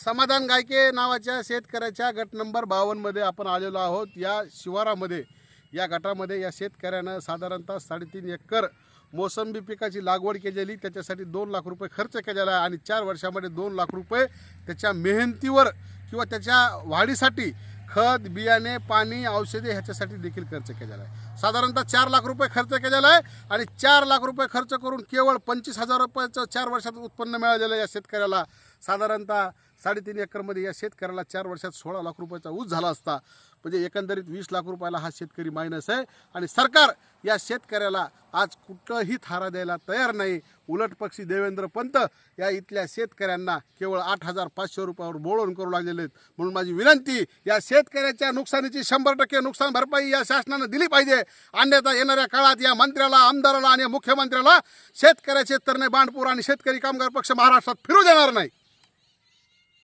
समाधान गायके नावाच्या शेतकऱ्याच्या गट नंबर बावन्नमध्ये आपण आलेलो आहोत. या शिवारामध्ये या गटामध्ये या शेतकऱ्यानं साधारणतः साडेतीन एकर मोसंबी पिकाची लागवड केलेली. त्याच्यासाठी दोन लाख रुपये खर्च केलेला आहे आणि चार वर्षामध्ये दोन लाख रुपये त्याच्या मेहनतीवर किंवा त्याच्या वाढीसाठी खत बियाणे पाणी औषधे ह्याच्यासाठी देखील खर्च केलेला आहे. साधारणतः चार लाख रुपये खर्च केलेला आहे आणि चार लाख रुपये खर्च करून केवळ पंचवीस हजार रुपयाचं चार वर्षात उत्पन्न मिळालेलं आहे या शेतकऱ्याला. साधारणतः साडेतीन एकरमध्ये या शेतकऱ्याला चार वर्षात सोळा लाख रुपयाचा ऊस झाला असता. म्हणजे एकंदरीत वीस लाख रुपयाला हा शेतकरी मायनस आहे. आणि सरकार या शेतकऱ्याला आज कुठंही थारा द्यायला तयार नाही. उलट पक्षी देवेंद्र पंत या इथल्या शेतकऱ्यांना केवळ आठ हजार पाचशे रुपयावर बोळवण करू लागलेले आहेत. म्हणून माझी विनंती या शेतकऱ्याच्या नुकसानीची शंभर टक्के नुकसान भरपाई या शासनानं दिली पाहिजे. अन्यथा येणाऱ्या काळात या मंत्र्याला आमदाराला आणि मुख्यमंत्र्याला शेतकऱ्याचे तरणे बांडपूर आणि शेतकरी कामगार पक्ष महाराष्ट्रात फिरू देणार नाही.